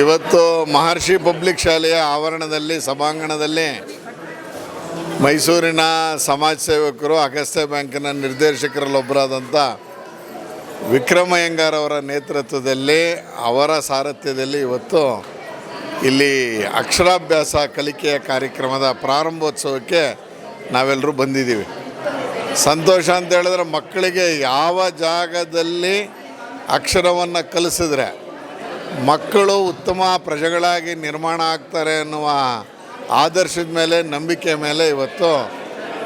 ಇವತ್ತು ಮಹರ್ಷಿ ಪಬ್ಲಿಕ್ ಶಾಲೆಯ ಆವರಣದಲ್ಲಿ, ಸಭಾಂಗಣದಲ್ಲಿ ಮೈಸೂರಿನ ಸಮಾಜ ಸೇವಕರು, ಅಗಸ್ತ್ಯ ಬ್ಯಾಂಕಿನ ನಿರ್ದೇಶಕರಲ್ಲೊಬ್ಬರಾದಂಥ ವಿಕ್ರಮಯ್ಯಂಗಾರವರ ನೇತೃತ್ವದಲ್ಲಿ, ಅವರ ಸಾರಥ್ಯದಲ್ಲಿ ಇವತ್ತು ಇಲ್ಲಿ ಅಕ್ಷರಾಭ್ಯಾಸ ಕಲಿಕೆಯ ಕಾರ್ಯಕ್ರಮದ ಪ್ರಾರಂಭೋತ್ಸವಕ್ಕೆ ನಾವೆಲ್ಲರೂ ಬಂದಿದ್ದೀವಿ. ಸಂತೋಷ ಅಂತ ಹೇಳಿದ್ರೆ ಮಕ್ಕಳಿಗೆ ಯಾವ ಜಾಗದಲ್ಲಿ ಅಕ್ಷರವನ್ನು ಕಲಿಸಿದ್ರೆ ಮಕ್ಕಳು ಉತ್ತಮ ಪ್ರಜೆಗಳಾಗಿ ನಿರ್ಮಾಣ ಆಗ್ತಾರೆ ಅನ್ನುವ ಆದರ್ಶದ ಮೇಲೆ, ನಂಬಿಕೆ ಮೇಲೆ ಇವತ್ತು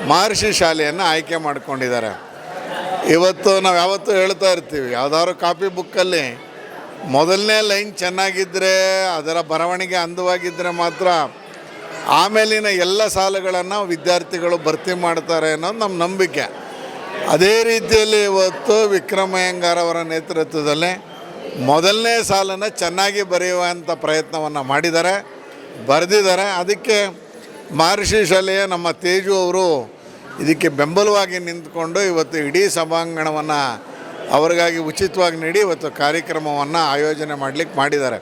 ಮಹರ್ಷಿ ಶಾಲೆಯನ್ನು ಆಯ್ಕೆ ಮಾಡಿಕೊಂಡಿದ್ದಾರೆ. ಇವತ್ತು ನಾವು ಯಾವತ್ತೂ ಹೇಳ್ತಾ ಇರ್ತೀವಿ, ಯಾವುದಾದ್ರು ಕಾಪಿ ಬುಕ್ಕಲ್ಲಿ ಮೊದಲನೇ ಲೈನ್ ಚೆನ್ನಾಗಿದ್ದರೆ ಅದರ ಬರವಣಿಗೆ ಅಂದವಾಗಿದ್ದರೆ ಮಾತ್ರ ಆಮೇಲಿನ ಎಲ್ಲ ಸಾಲುಗಳನ್ನು ವಿದ್ಯಾರ್ಥಿಗಳು ಭರ್ತಿ ಮಾಡ್ತಾರೆ ಅನ್ನೋದು ನಮ್ಮ ನಂಬಿಕೆ. ಅದೇ ರೀತಿಯಲ್ಲಿ ಇವತ್ತು ವಿಕ್ರಮಯ್ಯಂಗಾರ್ ಅವರ ನೇತೃತ್ವದಲ್ಲಿ ಮೊದಲನೇ ಸಾಲನ್ನು ಚೆನ್ನಾಗಿ ಬರೆಯುವಂಥ ಪ್ರಯತ್ನವನ್ನು ಮಾಡಿದ್ದಾರೆ, ಬರೆದಿದ್ದಾರೆ. ಅದಕ್ಕೆ ಮಹರ್ಷಿ ಶಾಲೆಯ ನಮ್ಮ ತೇಜು ಅವರು ಇದಕ್ಕೆ ಬೆಂಬಲವಾಗಿ ನಿಂತ್ಕೊಂಡು ಇವತ್ತು ಇಡೀ ಸಭಾಂಗಣವನ್ನು ಅವರಿಗಾಗಿ ಉಚಿತವಾಗಿ ನೀಡಿ ಇವತ್ತು ಕಾರ್ಯಕ್ರಮವನ್ನು ಆಯೋಜನೆ ಮಾಡಲಿಕ್ಕೆ ಮಾಡಿದ್ದಾರೆ.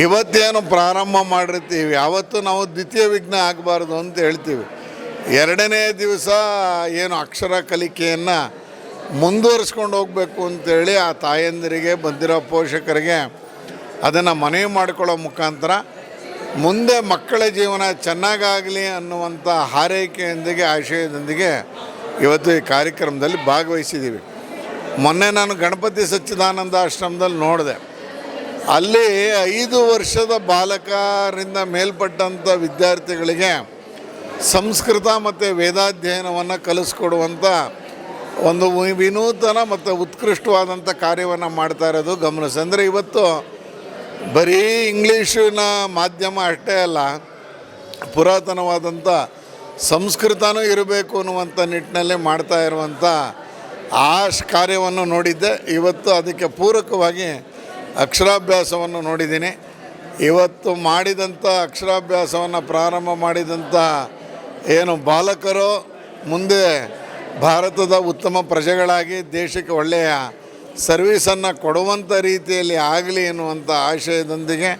ಇವತ್ತೇನು ಪ್ರಾರಂಭ ಮಾಡಿರ್ತೀವಿ ಯಾವತ್ತು ನಾವು ದ್ವಿತೀಯ ವಿಘ್ನ ಆಗಬಾರ್ದು ಅಂತ ಹೇಳ್ತೀವಿ. ಎರಡನೇ ದಿವಸ ಏನು ಅಕ್ಷರ ಕಲಿಕೆಯನ್ನು ಮುಂದುವರಿಸ್ಕೊಂಡು ಹೋಗಬೇಕು ಅಂತೇಳಿ ಆ ತಾಯಂದಿರಿಗೆ, ಬಂದಿರೋ ಪೋಷಕರಿಗೆ ಅದನ್ನು ಮನವಿ ಮಾಡಿಕೊಳ್ಳೋ ಮುಖಾಂತರ ಮುಂದೆ ಮಕ್ಕಳ ಜೀವನ ಚೆನ್ನಾಗಾಗಲಿ ಅನ್ನುವಂಥ ಹಾರೈಕೆಯೊಂದಿಗೆ, ಆಶಯದೊಂದಿಗೆ ಇವತ್ತು ಈ ಕಾರ್ಯಕ್ರಮದಲ್ಲಿ ಭಾಗವಹಿಸಿದ್ದೀವಿ. ಮೊನ್ನೆ ನಾನು ಗಣಪತಿ ಸಚ್ಚಿದಾನಂದ ಆಶ್ರಮದಲ್ಲಿ ನೋಡಿದೆ. ಅಲ್ಲಿ ಐದು ವರ್ಷದ ಬಾಲಕರಿಂದ ಮೇಲ್ಪಟ್ಟಂಥ ವಿದ್ಯಾರ್ಥಿಗಳಿಗೆ ಸಂಸ್ಕೃತ ಮತ್ತು ವೇದಾಧ್ಯಯನವನ್ನು ಕಲಿಸ್ಕೊಡುವಂಥ ಒಂದು ವಿನೂತನ ಮತ್ತು ಉತ್ಕೃಷ್ಟವಾದಂಥ ಕಾರ್ಯವನ್ನು ಮಾಡ್ತಾ ಇರೋದು ಗಮನಿಸಿ. ಅಂದರೆ ಇವತ್ತು ಬರೀ ಇಂಗ್ಲೀಷಿನ ಮಾಧ್ಯಮ ಅಷ್ಟೇ ಅಲ್ಲ, ಪುರಾತನವಾದಂಥ ಸಂಸ್ಕೃತನೂ ಇರಬೇಕು ಅನ್ನುವಂಥ ನಿಟ್ಟಿನಲ್ಲಿ ಮಾಡ್ತಾ ಇರುವಂಥ ಆ ಕಾರ್ಯವನ್ನು ನೋಡಿದ್ದೆ. ಇವತ್ತು ಅದಕ್ಕೆ ಪೂರಕವಾಗಿ ಅಕ್ಷರಾಭ್ಯಾಸವನ್ನು ನೋಡಿದ್ದೀನಿ. ಇವತ್ತು ಮಾಡಿದಂಥ ಅಕ್ಷರಾಭ್ಯಾಸವನ್ನು ಪ್ರಾರಂಭ ಮಾಡಿದಂಥ ಏನು ಬಾಲಕರು ಮುಂದೆ ಭಾರತದ ಉತ್ತಮ ಪ್ರಜೆಗಳಾಗಿ ದೇಶಕ್ಕೆ ಒಳ್ಳೆಯ ಸರ್ವೀಸನ್ನು ಕೊಡುವಂಥ ರೀತಿಯಲ್ಲಿ ಆಗಲಿ ಎನ್ನುವಂಥ ಆಶಯದೊಂದಿಗೆ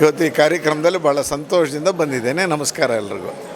ಇವತ್ತು ಈ ಕಾರ್ಯಕ್ರಮದಲ್ಲಿ ಭಾಳ ಸಂತೋಷದಿಂದ ಬಂದಿದ್ದೇನೆ. ನಮಸ್ಕಾರ ಎಲ್ರಿಗೂ.